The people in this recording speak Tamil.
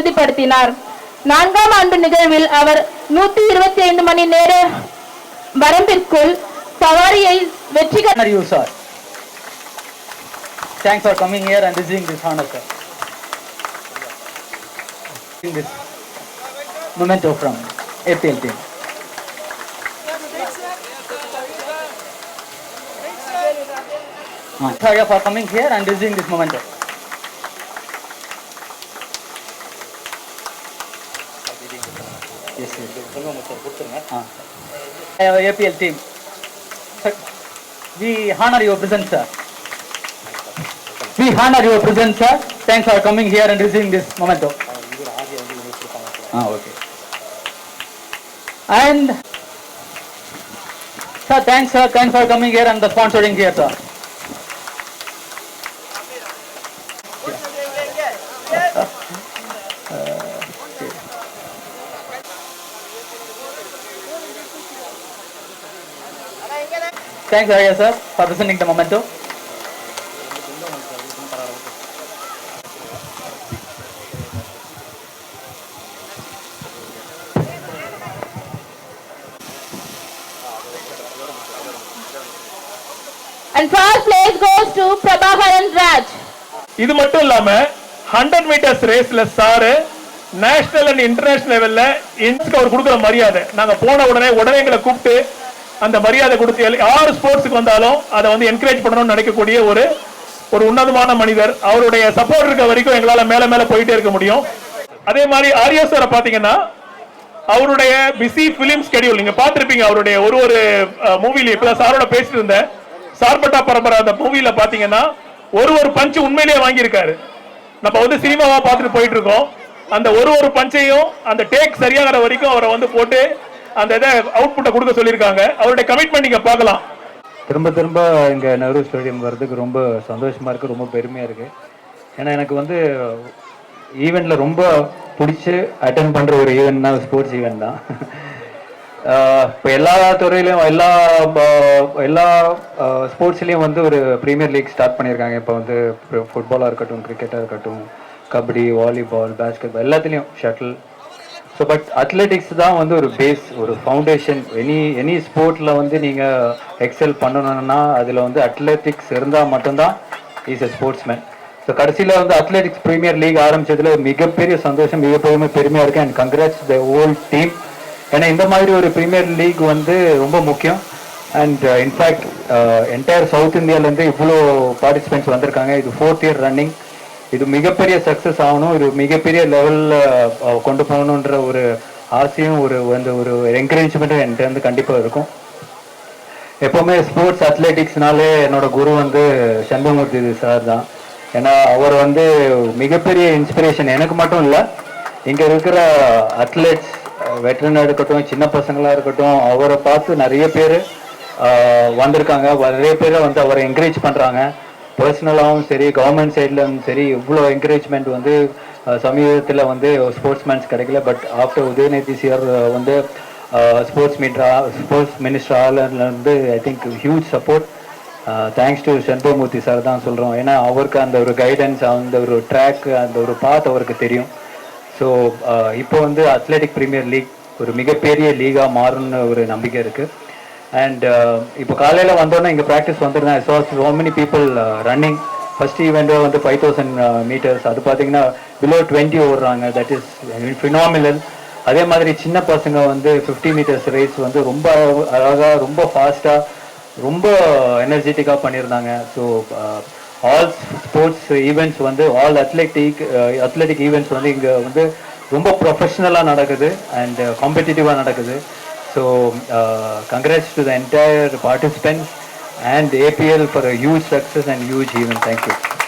உறுதிப்படுத்தினார் நான்காம் ஆண்டு நிகழ்வில் அவர் நூத்தி இருபத்தி ஐந்து மணி நேர வரம்பிற்குள் சவாரியை வெற்றிகர honor you, sir. Thanks for coming here and receiving this honor, sir. This memento from APL team. Ah, Sorry for coming here and receiving this memento. APL team. Sir, we honor your presence, sir. We honor your presence, sir. Thanks for coming here and receiving this memento. Ah, okay. And, sir, thanks, sir. Thanks for coming here and the sponsoring here, sir. Thanks, Arya, sir, for presenting the memento. and first place goes to Prabhakaran Raj. இது மட்டும் இல்லாம ஹண்ட்ரட் மீட்டர்ஸ் ரேஸ்ல சாரு நேஷனல் அண்ட் இன்டர்நேஷனல் லெவல்ல இன்ஸ்க்கு அவர் கொடுக்குற மரியாதை நாங்க போன உடனே உடனே எங்களை கூப்பிட்டு அந்த மரியாதை கொடுத்து எல்- யார் ஸ்போர்ட்ஸுக்கு வந்தாலும் அதை வந்து என்கரேஜ் பண்ணணும்னு நினைக்கக்கூடிய ஒரு ஒரு உன்னதமான மனிதர். அவருடைய சப்போர்ட் இருக்க வரைக்கும் எங்களால் மேலே மேலே போயிட்டே இருக்க முடியும். அதே மாதிரி ஆரியா சாரை அவருடைய பிஸி ஃபிலிம் ஸ்கெடியூல் நீங்கள் பார்த்துருப்பீங்க அவருடைய ஒரு ஒரு மூவில இப்போ சாரோட பேசிட்டு இருந்தேன். சார்பட்டா பரம்பரை அந்த மூவியில் பார்த்தீங்கன்னா ஒரு ஒரு பஞ்ச் உண்மையிலேயே வாங்கியிருக்காரு. நம்ம வந்து சினிமாவாக பார்த்துட்டு போயிட்டு இருக்கோம். அந்த ஒரு ஒரு பஞ்சையும் அந்த டேக் சரியாகிற வரைக்கும் அவரை வந்து போட்டு அந்த இதை அவுட்புட்டை கொடுக்க சொல்லியிருக்காங்க. அவருடைய கமிட்மெண்ட் நீங்கள் பார்க்கலாம். திரும்ப திரும்ப இங்கே நெஹ்ரு ஸ்டேடியம் வர்றதுக்கு ரொம்ப சந்தோஷமாக இருக்குது ரொம்ப பெருமையாக இருக்குது ஏன்னா எனக்கு வந்து ஈவெண்ட்டில் ரொம்ப பிடிச்சி அட்டன் பண்ணுற ஒரு ஈவெண்ட்னா ஸ்போர்ட்ஸ் ஈவெண்ட் தான். இப்போ எல்லா துறையிலையும் எல்லா எல்லா ஸ்போர்ட்ஸ்லேயும் வந்து ஒரு ப்ரீமியர் லீக் ஸ்டார்ட் பண்ணியிருக்காங்க. இப்போ வந்து ஃபுட்பாலாக இருக்கட்டும் கிரிக்கெட்டாக இருக்கட்டும் கபடி வாலிபால் பேஸ்கெட்பால் எல்லாத்துலேயும் ஷட்டில் ஸோ பட் அத்லெட்டிக்ஸ் தான் வந்து ஒரு பேஸ் ஒரு ஃபவுண்டேஷன் எனி எனி ஸ்போர்ட்டில் வந்து நீங்கள் எக்ஸல் பண்ணணும்னா அதில் வந்து அத்லெட்டிக்ஸ் இருந்தால் மட்டும்தான் இஸ் எ ஸ்போர்ட்ஸ்மேன் ஸோ கடைசியில் வந்து அத்லெட்டிக்ஸ் ப்ரீமியர் லீக் ஆரம்பிச்சதுல மிகப்பெரிய சந்தோஷம் மிகப்பெரிய பெருமையாக இருக்குது and congrats the whole team ஏன்னா இந்த மாதிரி ஒரு ப்ரீமியர் லீக் வந்து ரொம்ப முக்கியம். அண்ட் இன்ஃபேக்ட் என்டையர் சவுத் இந்தியாவிலேருந்து இவ்வளோ பார்ட்டிசிபெண்ட்ஸ் வந்திருக்காங்க. இது ஃபோர்த் இயர் ரன்னிங் இது மிகப்பெரிய சக்ஸஸ் ஆகணும். இது மிகப்பெரிய லெவலில் கொண்டு போகணுன்ற ஒரு ஆசையும் ஒரு அந்த ஒரு என்கரேஜ்மெண்ட்டும் என்கிட்ட வந்து கண்டிப்பாக இருக்கும். எப்போவுமே ஸ்போர்ட்ஸ் அத்லெட்டிக்ஸ்னாலே என்னோட குரு வந்து சண்முகமூர்த்தி சார் தான். ஏன்னா அவர் வந்து மிகப்பெரிய இன்ஸ்பிரேஷன் எனக்கு மட்டும் இல்லை இங்கே இருக்கிற அத்லெட்ஸ் வெட்டரனாக இருக்கட்டும் சின்ன பசங்களாக இருக்கட்டும் அவரை பார்த்து நிறைய பேர் வந்திருக்காங்க. நிறைய பேரை வந்து அவரை என்கரேஜ் பண்ணுறாங்க பர்சனலாகவும் சரி கவர்மெண்ட் சைட்லும் சரி இவ்வளோ என்கரேஜ்மெண்ட் வந்து சமீபத்தில் வந்து ஸ்போர்ட்ஸ்மேன்ஸ் கிடைக்கல. பட் ஆஃப்டர் உதயநிதி சிஆர் வந்து ஸ்போர்ட்ஸ் மீட்ரா sports minister ஆலர்லேருந்து I think huge support thanks to Senbamurthy sir தான் சொல்கிறோம் ஏன்னா அவருக்கு அந்த ஒரு கைடன்ஸ் அந்த ஒரு ட்ராக் அந்த ஒரு பாத் அவருக்கு தெரியும். ஸோ இப்போ வந்து அத்லெட்டிக் ப்ரீமியர் லீக் ஒரு மிகப்பெரிய லீகாக மாறும்னு ஒரு நம்பிக்கை இருக்குது அண்ட் uh, இப்போ காலையில் வந்தோன்னே இங்கே practice வந்துருந்தேன். So so many people running first ஈவெண்ட்டே வந்து ஃபைவ் தௌசண்ட் மீட்டர்ஸ் அது பார்த்தீங்கன்னா பிலோ டுவெண்ட்டி ஓடுறாங்க. தட் இஸ் ஃபினாமினல் அதே மாதிரி சின்ன பசங்க வந்து ஃபிஃப்டி மீட்டர்ஸ் ரேஸ் வந்து ரொம்ப அழகாக ரொம்ப ஃபாஸ்ட்டாக ரொம்ப எனர்ஜெட்டிக்காக பண்ணியிருந்தாங்க ஸோ ஆல் ஸ்போர்ட்ஸ் ஈவெண்ட்ஸ் வந்து ஆல் அத்லெட்டிக் அத்லெட்டிக் ஈவெண்ட்ஸ் வந்து இங்கே வந்து ரொம்ப ப்ரொஃபஷ்னலாக நடக்குது. அண்ட் காம்படிட்டிவாக uh, நடக்குது. So uh, congrats to the entire participants and the APL for a huge success and huge event. Thank you.